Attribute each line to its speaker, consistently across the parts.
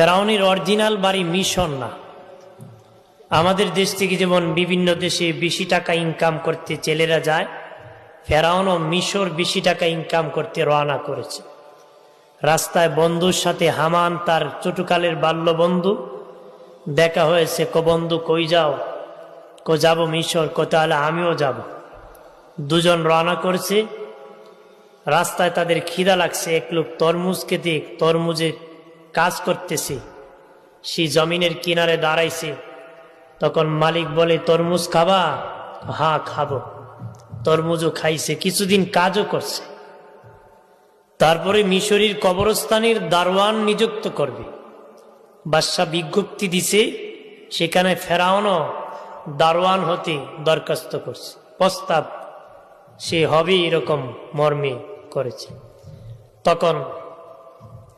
Speaker 1: ফেরাউনের অরিজিনাল বাড়ি মিশন না। আমাদের দেশ থেকে যেমন বিভিন্ন দেশে বেশি টাকা ইনকাম করতে ছেলেরা যায়, ফেরাউনও মিশর বেশি টাকা ইনকাম করতে রওনা করেছে। রাস্তায় বন্ধুর সাথে হামান, তার চটুকালের বাল্য বন্ধু দেখা হয়েছে, কো বন্ধু, কই যাও? কো যাব মিশর? কো তাহলে আমিও যাব? দুজন রওনা করেছে। রাস্তায় তাদের খিদা লাগছে, এক লোক তরমুজ খেতে তরমুজে কাজ করতেছে। সে জমিনের কিনারে দাঁড়াইছে। তখন মালিক বলে, তরমুজ খাবা? হা খাব। তরমুজও খাইছে, কিছুদিন কাজও করছে। তারপরে মিশরীর কবরস্থানের দারোয়ান নিযুক্ত করবে। বাদশাহ বিজ্ঞপ্তি দিছে, সেখানে ফেরাউনও দারোয়ান হতে দরখাস্ত করছে। প্রস্তাব, সে হবে এরকম মর্মে করেছে। তখন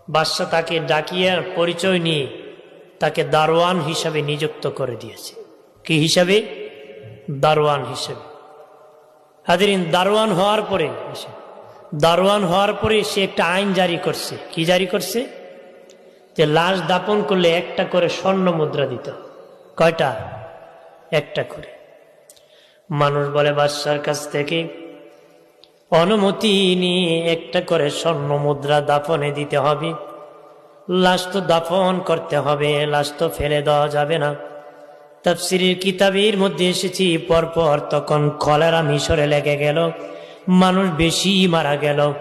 Speaker 1: বাদশাহ তাকে ডাকিয়ে পরিচয় নিয়ে তাকে দারোয়ান হিসাবে নিযুক্ত করে দিয়েছে। কি হিসাবে? দারোয়ান হিসেবে। হাজিরিন, দারোয়ান হওয়ার পরে দারোয়ান হওয়ার পরে সে একটা আইন জারি করছে। কি জারি করছে? যে লাশ দাপন করলে একটা করে স্বর্ণ মুদ্রা দিত কয়টা? একটা করে। মানুষ বলে, বাদশার কাছ থেকে অনুমতি নিয়ে একটা করে স্বর্ণ মুদ্রা দাফনে দিতে হবে। লাশ তো দাফন করতে হবে, লাশ তো ফেলে দেওয়া যাবে না। তাফসিরের কিতাবের মধ্যে এসেছি, পরপর তখন কলেরা মিশরে লেগে গেল। মানুষ বেশি মারা গেল।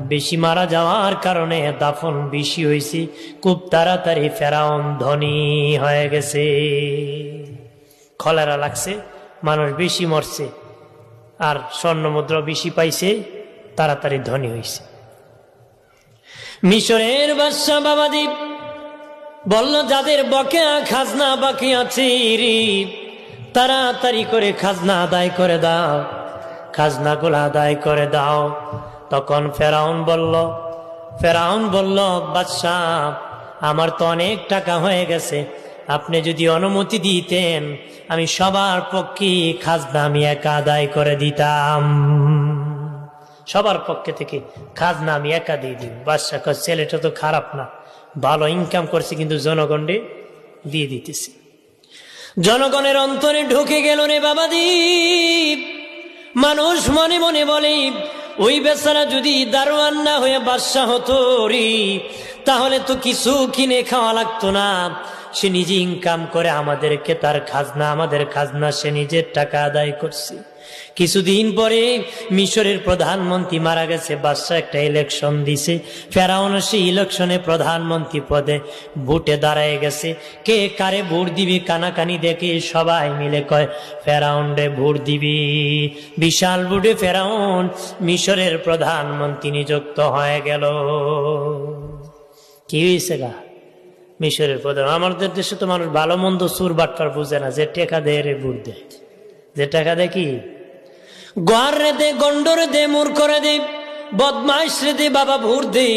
Speaker 1: বেশি মারা যাওয়ার কারণে দাফন বেশি হয়েছে। খুব তাড়াতাড়ি ফেরাউন ধনী হয়ে গেছে। কলেরা লাগছে, মানুষ বেশি মরছে। আর স্বর্ণ মুদ্রা বেশি পাইছে, তাড়াতাড়ি ধনী হয়েছে মিশরের বাদশাহ বাবাদীপ বলল, যাদের বকেয়া খাজনা বাকি আছে তাড়াতাড়ি করে খাজনা আদায় করে দাও। খাজনাগুলো আদায় করে দাও। তখন ফেরাউন বলল ফেরাউন বলল, বাদশাহ, আমার তো অনেক টাকা হয়ে গেছে আপনি যদি অনুমতি দিতেন, আমি সবার পক্ষে খাজনা আমি একা আদায় করে দিতাম। সবার পক্ষে থেকে খাজনা আমি একা দিয়ে দিই। বাদশাহ ছেলেটা তো খারাপ না, ভালো ইনকাম করছে, কিন্তু জনগণে দিয়ে দিতেছে। জনগণের অন্তরে ঢুকে গেল রে বাবা বাবাদীপ মানুষ মনে মনে বলে, ওই বেচারা যদি দারোয়ান না হয়ে বাদশাহ হতো তাহলে তো কিছু কিনে খাওয়া লাগতো না। সে নিজে ইনকাম করে আমাদেরকে, তার খাজনা, আমাদের খাজনা সে নিজের টাকা আদায় করছে। কিছুদিন পরে মিশরের প্রধানমন্ত্রী মারা গেছে, বাদশাহ একটা ইলেকশন দিছে। ফেরাউন সেই ইলেকশনে প্রধানমন্ত্রী পদে ভোটে দাঁড়ায় গেছে। কে কারে ভোট দিবি কানাকানি দেখে সবাই মিলে কয়, ফেরাউন রে ভোট দিবি। বিশাল ভোটে ফেরাউন মিশরের প্রধানমন্ত্রী নিযুক্ত হয়ে গেল। কি হয়েছে গা? মিশরের প্রধান। আমাদের দেশে তো মানুষ ভালো মন্দ সুর বাটপার বুঝে না, যে টেকা দেয় রে বুট দেয়। যে টাকা দেয় কি? রে দে, গন্ডর দে মুর করে দে। বদমাইশ রে দে বাবা ভোর দে।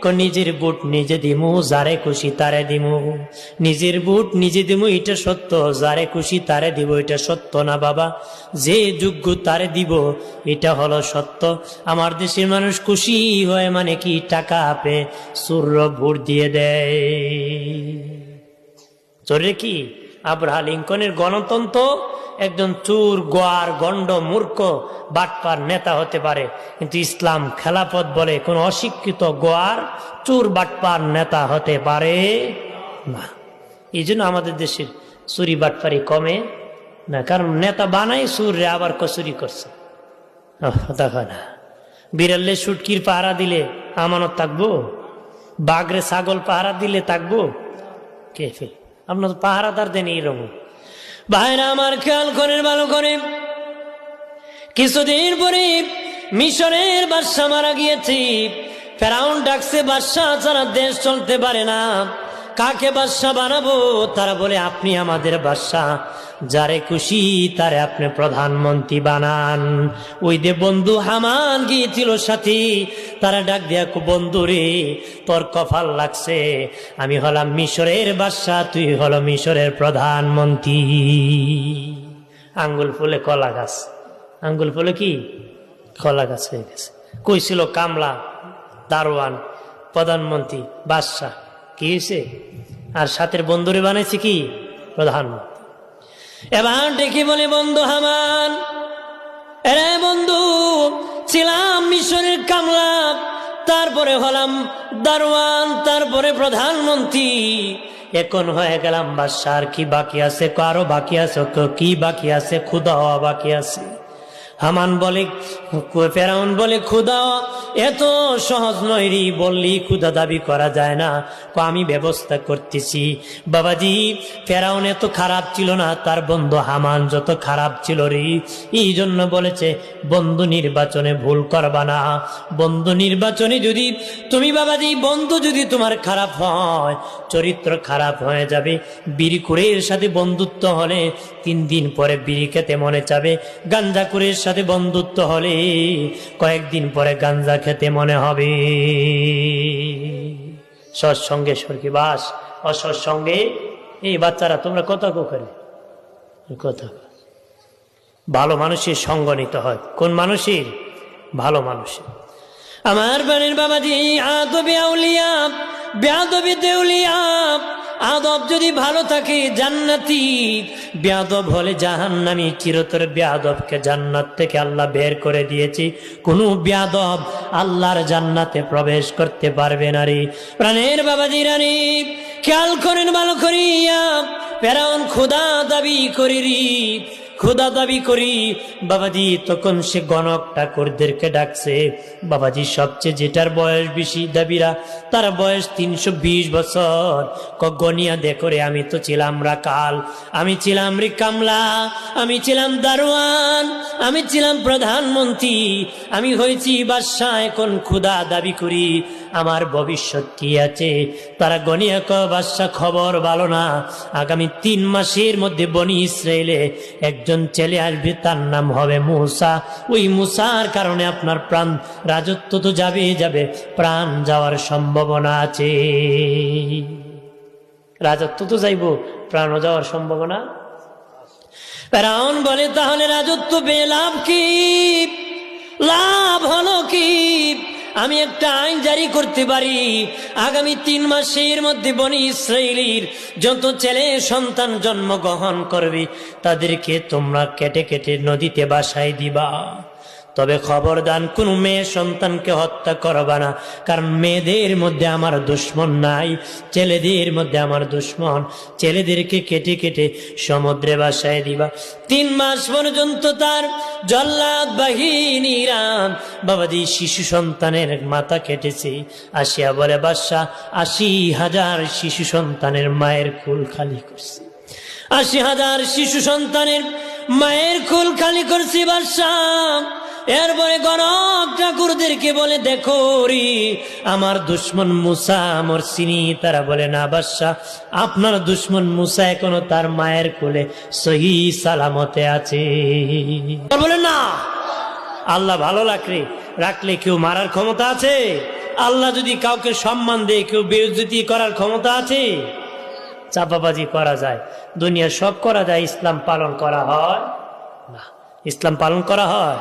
Speaker 1: ক নিজের বুট নিজে দিমু, যারে খুশি তারে দিমু। নিজের বুট নিজে দিমু, এটা সত্য, যারে খুশি তারে দিব, এটা সত্য না বাবা। যে যোগ্য তারে দিব, এটা হলো সত্য। আমার দেশের মানুষ খুশি হয় মানে কি টাকা আপে সূর্য ভোট দিয়ে দেয়। চোরে কি? আব্রাহা লিঙ্কনের গণতন্ত্র একজন চুর, গোয়ার, গণ্ড, মূর্খ, বাটপার নেতা হতে পারে। কিন্তু ইসলাম খেলাপথ বলে কোন অশিক্ষিত গোয়ার, চুর, বাটপার নেতা হতে পারে না। এই জন্য আমাদের দেশের চুরি, বাটপারি কমে না, কারণ নেতা বানাই সুর রে আবার কচুরি করছে। দেখো না। বিড়ালে সুটকির পাহারা দিলে আমানত থাকব? বাঘরে ছাগল পাহারা দিলে থাকব? কে ফেল? আপনার পাহারাদার দেন এইরকম। ভাইরা আমার খেয়াল করেন, ভালো করে কিছুদিন পরে মিশরের বাসা মারা গিয়েছি। ফেরাউন ডাকছে বাদশাহ ছাড়া দেশ চলতে পারে না। কাকে বাদশা বানাবো? তারা বলে, আপনি আমাদের বাদশা। যারে খুশি, তারে আপনি প্রধানমন্ত্রী বানান। ওই দে বন্ধু হামান গিয়েছিল সাথী, তারা ডাক দিয়া বন্ধু রে, তোর কফাল লাগছে। আমি হলাম মিশরের বাদশা, তুই হলো মিশরের প্রধানমন্ত্রী। আঙ্গুল ফুলে কলা গাছ। আঙ্গুল ফুলে কি? কলা গাছ হয়ে গেছে। কইছিল কামলা, দারোয়ান, প্রধানমন্ত্রী বাদশাহ কি হয়েছে? আর সাথের বন্ধুরে বানাইছে কি? প্রধানমন্ত্রী এবার ডেকে বলে, বন্ধু হামান, এরে বন্ধু, ছিলাম মিশরের কামলা, তারপরে হলাম দারোয়ান, তারপরে প্রধানমন্ত্রী। এখন হয়ে গেলাম বাদশার, কি বাকি আছে? কারও বাকি আছে? কি বাকি আছে? ক্ষুদা হওয়া বাকি আছে। হামান বলে, ফেরাউন বলে ক্ষুদা এত সহজ নয় বললি ক্ষুদা দাবি করা যায় না। আমি ব্যবস্থা করতেছি। বাবাজি, ফেরাউন এত খারাপ ছিল না, তার বন্ধু হামান যত খারাপ ছিল রে। এই জন্য বলেছে, বন্ধু নির্বাচনে ভুল করবা না। বন্ধু নির্বাচনে যদি, তুমি বাবাজি, বন্ধু যদি তোমার খারাপ হয়, চরিত্র খারাপ হয়ে যাবে বিড়ি বিড়িকুড়ের সাথে বন্ধুত্ব হলে, তিন দিন পরে বিড়ি খেতে মনে চাবে গাঞ্জাকুরের সাথে বন্ধুত্ব হলে, কয়েকদিন পরে গাঞ্জা খেতে মনে হবে। সৎসঙ্গে সরকি বাস, অসৎসঙ্গে এই বাচ্চারা তোমরা কথা করে কথা ভালো মানুষের সঙ্গ নিতে হয়। কোন মানুষের? ভালো মানুষের। আমার বাড়ির বাবাজি, আদবে আউলিয়া দেউলিয়া, আদব যদি ভালো থাকে জান্নাতি বেয়াদব হলে জাহান্নামি, চিরতর বেয়াদবকে জান্নাত থেকে আল্লাহ বের করে দিয়েছি। কোনো বেয়াদব আল্লাহর জান্নাতে প্রবেশ করতে পারবে না রে। প্রাণের বাবাজি রানী, খেয়াল করেন ভালো করিয়া, ফেরাউন খোদা দাবি করিরি। খোদা দাবি করি, বাবাজি, তখন সে গণক ঠাকুরদেরকে ডাকছে। বাবাজি, সবচেয়ে যেটার বয়স বেশি দাবিরা, তার বয়স তিনশো বিশ বছর। কগনিয়া গনিয়া দেখরে আমি তো ছিলাম রাকাল, আমি ছিলাম রে কামলা, আমি ছিলাম দারোয়ান, আমি ছিলাম প্রধানমন্ত্রী, আমি হয়েছি বাদশাহ, এখন ক্ষুদা দাবি করি। আমার ভবিষ্যৎ কি আছে? তারা গনিয়া ক বাদশাহ খবর ভালো না। আগামী তিন মাসের মধ্যে বনি ইসরায়েলে একজন ছেলে আসবে, তার নাম হবে মুসা। ওই মুসার কারণে আপনার প্রাণ, রাজত্ব তো যাবে যাবে, প্রাণ যাওয়ার সম্ভাবনা আছে। রাজত্ব তো যাইব, প্রাণও যাওয়ার সম্ভাবনা। রাউন বলে, তাহলে রাজত্ব পেয়ে লাভ কি? লাভ হলো কি? আমি একটা আইন জারি করতে পারি। আগামী তিন মাসের মধ্যে বনি ইসরায়েলির যত ছেলে সন্তান জন্মগ্রহণ করবে, তাদেরকে তোমরা কেটে কেটে নদীতে বাসায় দিবা। তবে খবরদান কোন মেয়ে সন্তানকে হত্যা করবা না। কারণ মেয়েদের মধ্যে আমার দুশ্মন নাই, ছেলেদের মধ্যে আমার দুশ্মন। ছেলেদেরকে কেটে কেটে সমুদ্রে বাসায় দিবা। তিন মাস পর্যন্ত তার জল্লাদ বাহিনী বাহিনীরা বাবাজি শিশু সন্তানের মাথা কেটেছে। আসিয়া বলে, বাদশাহ, আশি হাজার শিশু সন্তানের মায়ের কুল খালি করছে। আশি হাজার শিশু সন্তানের মায়ের কুল খালি করছি, বাদশাহ। এরপরে গণক ঠাকুরদেরকে বলে, দেখো রি আমার দুশ্মন মুসা আমার চিনি। তারা বলে, না বাদশাহ, আপনার দুশ্মন মুসা এখনও তার মায়ের কোলে সহি সালামতে আছে। বলে, না, আল্লাহ ভালো রাখলে রাখলে কেউ মারার ক্ষমতা আছে। আল্লাহ যদি কাউকে সম্মান দেয়, কেউ বেউজ্জতি করার ক্ষমতা আছে। চাপাবাজি করা যায়, দুনিয়া সব করা যায়, ইসলাম পালন করা হয়। না, ইসলাম পালন করা হয়।